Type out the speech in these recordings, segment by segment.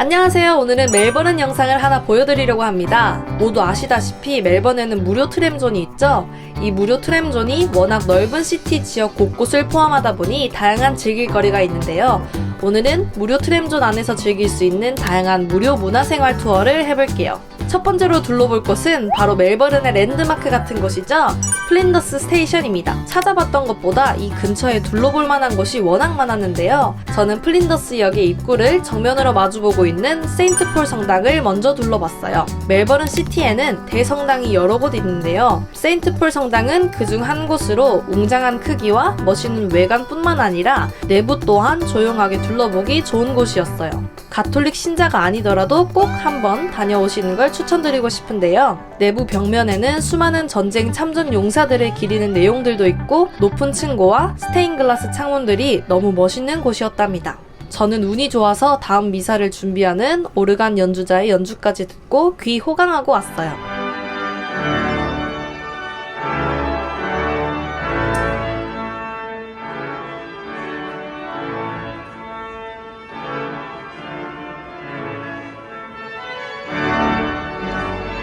안녕하세요. 오늘은 멜버른 영상을 하나 보여드리려고 합니다. 모두 아시다시피 멜번에는 무료 트램존이 있죠? 이 무료 트램존이 워낙 넓은 시티 지역 곳곳을 포함하다 보니 다양한 즐길 거리가 있는데요. 오늘은 무료 트램존 안에서 즐길 수 있는 다양한 무료 문화생활 투어를 해볼게요. 첫 번째로 둘러볼 곳은 바로 멜버른의 랜드마크 같은 곳이죠. 플린더스 스테이션입니다. 찾아봤던 것보다 이 근처에 둘러볼 만한 곳이 워낙 많았는데요. 저는 플린더스 역의 입구를 정면으로 마주보고 있는 세인트폴 성당을 먼저 둘러봤어요. 멜버른 시티에는 대성당이 여러 곳 있는데요. 세인트폴 성당 은 그중 한 곳으로 웅장한 크기와 멋있는 외관뿐만 아니라 내부 또한 조용하게 둘러보기 좋은 곳이었어요. 가톨릭 신자가 아니더라도 꼭 한번 다녀오시는 걸 추천드리고 싶은데요. 내부 벽면에는 수많은 전쟁 참전 용사들을 기리는 내용들도 있고 높은 층고와 스테인글라스 창문들이 너무 멋있는 곳이었답니다. 저는 운이 좋아서 다음 미사를 준비하는 오르간 연주자의 연주까지 듣고 귀 호강하고 왔어요.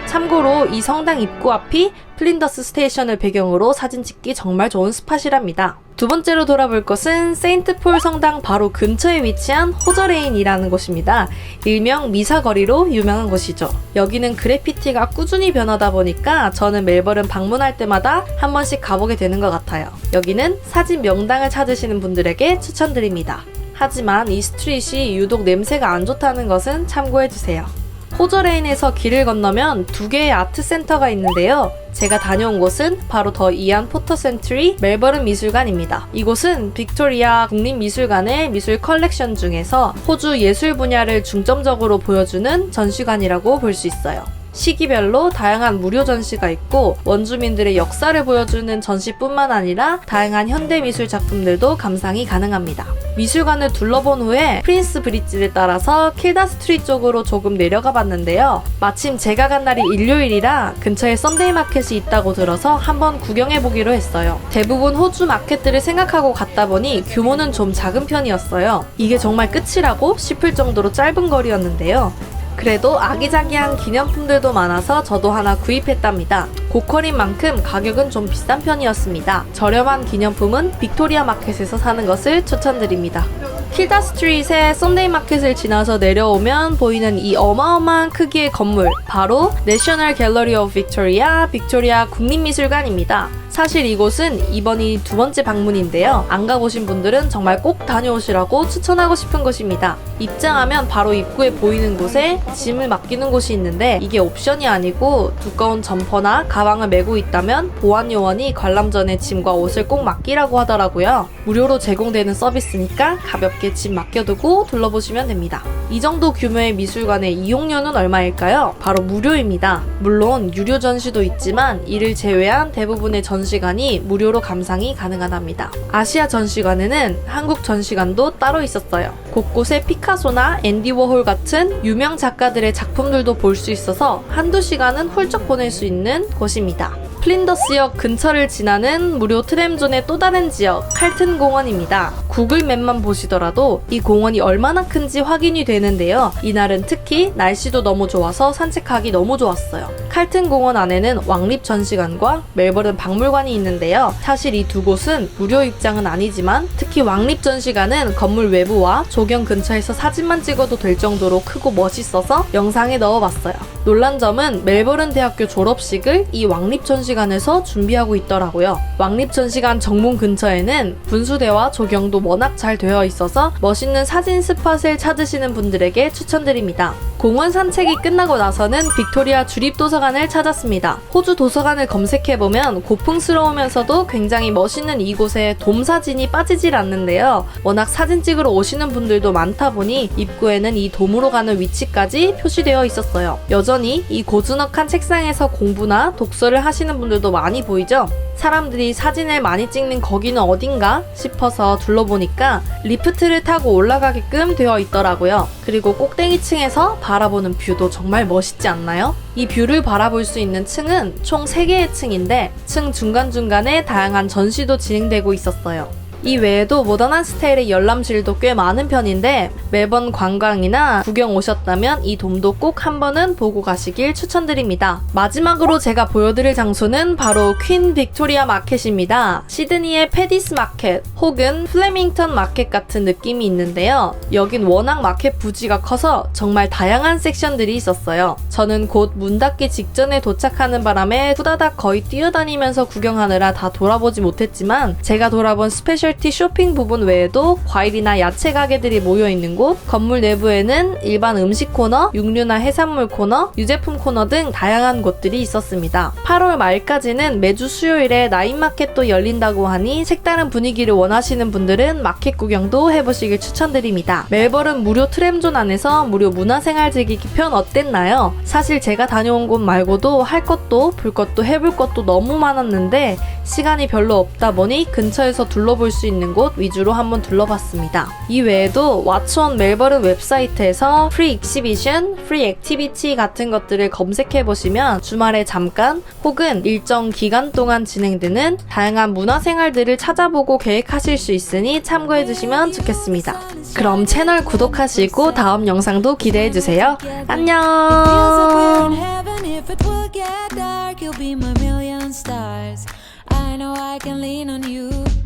참고로 이 성당 입구 앞이 플린더스 스테이션을 배경으로 사진 찍기 정말 좋은 스팟이랍니다. 두 번째로 돌아볼 것은 세인트 폴 성당 바로 근처에 위치한 호저레인이라는 곳입니다. 일명 미사거리로 유명한 곳이죠. 여기는 그래피티가 꾸준히 변하다 보니까 저는 멜버른 방문할 때마다 한 번씩 가보게 되는 것 같아요. 여기는 사진 명당을 찾으시는 분들에게 추천드립니다. 하지만 이 스트릿이 유독 냄새가 안 좋다는 것은 참고해주세요. 호저레인에서 길을 건너면 두 개의 아트 센터가 있는데요. 제가 다녀온 곳은 바로 더 이안 포터 센트리 멜버른 미술관입니다. 이곳은 빅토리아 국립미술관의 미술 컬렉션 중에서 호주 예술 분야를 중점적으로 보여주는 전시관이라고 볼 수 있어요. 시기별로 다양한 무료 전시가 있고 원주민들의 역사를 보여주는 전시뿐만 아니라 다양한 현대 미술 작품들도 감상이 가능합니다. 미술관을 둘러본 후에 프린스 브릿지를 따라서 킬다 스트리트 쪽으로 조금 내려가 봤는데요. 마침 제가 간 날이 일요일이라 근처에 썬데이 마켓이 있다고 들어서 한번 구경해 보기로 했어요. 대부분 호주 마켓들을 생각하고 갔다 보니 규모는 좀 작은 편이었어요. 이게 정말 끝이라고 싶을 정도로 짧은 거리였는데요. 그래도 아기자기한 기념품들도 많아서 저도 하나 구입했답니다. 고퀄인 만큼 가격은 좀 비싼 편이었습니다. 저렴한 기념품은 빅토리아 마켓에서 사는 것을 추천드립니다. 킬다 스트릿의 썬데이 마켓을 지나서 내려오면 보이는 이 어마어마한 크기의 건물, 바로 내셔널 갤러리 오브 빅토리아 빅토리아 국립미술관입니다. 사실 이곳은 이번이 두 번째 방문인데요. 안 가보신 분들은 정말 꼭 다녀오시라고 추천하고 싶은 곳입니다. 입장하면 바로 입구에 보이는 곳에 짐을 맡기는 곳이 있는데 이게 옵션이 아니고 두꺼운 점퍼나 가방을 메고 있다면 보안 요원이 관람 전에 짐과 옷을 꼭 맡기라고 하더라고요. 무료로 제공되는 서비스니까 가볍게 짐 맡겨두고 둘러보시면 됩니다. 이 정도 규모의 미술관의 이용료는 얼마일까요? 바로 무료입니다. 물론 유료 전시도 있지만 이를 제외한 대부분의 전시 관이 무료로 감상이 가능하답니다. 아시아 전시관에는 한국 전시관도 따로 있었어요. 곳곳에 피카소나 앤디 워홀 같은 유명 작가들의 작품들도 볼 수 있어서 한두 시간은 훌쩍 보낼 수 있는 곳입니다. 플린더스역 근처를 지나는 무료 트램존의 또 다른 지역 칼튼 공원입니다. 구글 맵만 보시더라도 이 공원이 얼마나 큰지 확인이 되는데요. 이날은 특히 날씨도 너무 좋아서 산책하기 너무 좋았어요. 칼튼 공원 안에는 왕립 전시관과 멜버른 박물관이 있는데요. 사실 이 두 곳은 무료 입장은 아니지만 특히 왕립 전시관은 건물 외부와 조경 근처에서 사진만 찍어도 될 정도로 크고 멋있어서 영상에 넣어봤어요. 놀란 점은 멜버른 대학교 졸업식을 이 왕립 전시관에서 준비하고 있더라고요. 왕립 전시관 정문 근처에는 분수대와 조경도 워낙 잘 되어 있어서 멋있는 사진 스팟을 찾으시는 분들에게 추천드립니다. 공원 산책이 끝나고 나서는 빅토리아 주립도서관을 찾았습니다. 호주 도서관을 검색해보면 고풍스러우면서도 굉장히 멋있는 이곳에 돔 사진이 빠지질 않는데요. 워낙 사진 찍으러 오시는 분들도 많다 보니 입구에는 이 돔으로 가는 위치까지 표시되어 있었어요. 여전히 이 고즈넉한 책상에서 공부나 독서를 하시는 분들도 많이 보이죠? 사람들이 사진을 많이 찍는 거기는 어딘가 싶어서 둘러보니까 리프트를 타고 올라가게끔 되어 있더라고요. 그리고 꼭대기층에서 바라보는 뷰도 정말 멋있지 않나요? 이 뷰를 바라볼 수 있는 층은 총 3개의 층인데 층 중간중간에 다양한 전시도 진행되고 있었어요. 이 외에도 모던한 스타일의 열람실도 꽤 많은 편인데 매번 관광이나 구경 오셨다면 이 돔도 꼭 한 번은 보고 가시길 추천드립니다. 마지막으로 제가 보여드릴 장소는 바로 퀸 빅토리아 마켓입니다. 시드니의 페디스 마켓 혹은 플레밍턴 마켓 같은 느낌이 있는데요. 여긴 워낙 마켓 부지가 커서 정말 다양한 섹션들이 있었어요. 저는 곧 문 닫기 직전에 도착하는 바람에 후다닥 거의 뛰어다니면서 구경하느라 다 돌아보지 못했지만 제가 돌아본 스페셜 티 쇼핑 부분 외에도 과일이나 야채 가게들이 모여 있는 곳, 건물 내부에는 일반 음식 코너, 육류나 해산물 코너, 유제품 코너 등 다양한 곳들이 있었습니다. 8월 말까지는 매주 수요일에 나인마켓도 열린다고 하니 색다른 분위기를 원하시는 분들은 마켓 구경도 해보시길 추천드립니다. 멜버른 무료 트램존 안에서 무료 문화생활 즐기기 편 어땠나요? 사실 제가 다녀온 곳 말고도 할 것도 볼 것도 해볼 것도 너무 많았는데 시간이 별로 없다 보니 근처에서 둘러볼 수 있는 곳 위주로 한번 둘러봤습니다. 이 외에도 왓츠원 멜버른 웹사이트에서 프리 익시비션, 프리 액티비티 같은 것들을 검색해 보시면 주말에 잠깐 혹은 일정 기간 동안 진행되는 다양한 문화 생활들을 찾아보고 계획하실 수 있으니 참고해 주시면 좋겠습니다. 그럼 채널 구독하시고 다음 영상도 기대해 주세요. 안녕. i know i can lean on you